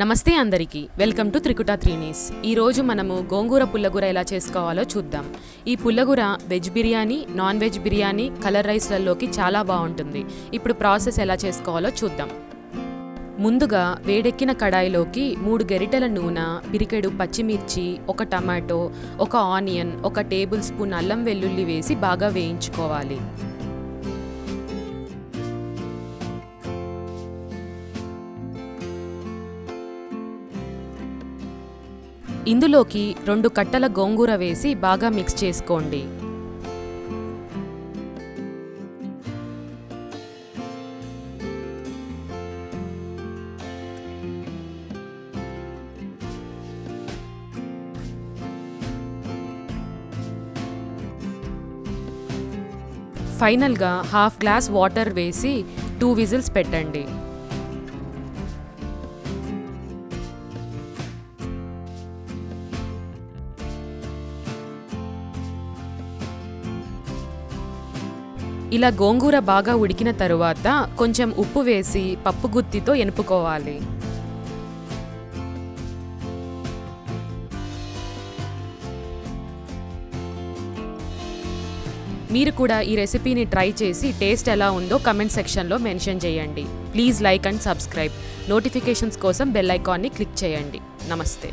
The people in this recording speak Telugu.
నమస్తే అందరికీ. వెల్కమ్ టు త్రికుట త్రీనీస్ ఈరోజు మనము గోంగూర పుల్లగూర ఎలా చేసుకోవాలో చూద్దాం. ఈ పుల్లగూర veg biryani non veg biryani colour రైస్లలోకి చాలా బాగుంటుంది. ఇప్పుడు ప్రాసెస్ ఎలా చేసుకోవాలో చూద్దాం. ముందుగా వేడెక్కిన కడాయిలోకి మూడు గెరిటెల నూనె పిరికెడు పచ్చిమిర్చి ఒక టమాటో ఒక ఆనియన్ ఒక టేబుల్ స్పూన్ అల్లం వెల్లుల్లి వేసి బాగా వేయించుకోవాలి. ఇందులోకి రెండు కట్టల గోంగూర వేసి బాగా మిక్స్ చేసుకోండి. ఫైనల్గా హాఫ్ గ్లాస్ వాటర్ వేసి టూ విజిల్స్ పెట్టండి. ఇలా గోంగూర బాగా ఉడికిన తరువాత కొంచెం ఉప్పు వేసి పప్పు గుత్తితో ఎనుపుకోవాలి. మీరు కూడా ఈ రెసిపీని ట్రై చేసి టేస్ట్ ఎలా ఉందో కమెంట్ సెక్షన్లో మెన్షన్ చేయండి. Please like and subscribe. Notifications కోసం బెల్ ఐకాన్ని క్లిక్ చేయండి. నమస్తే.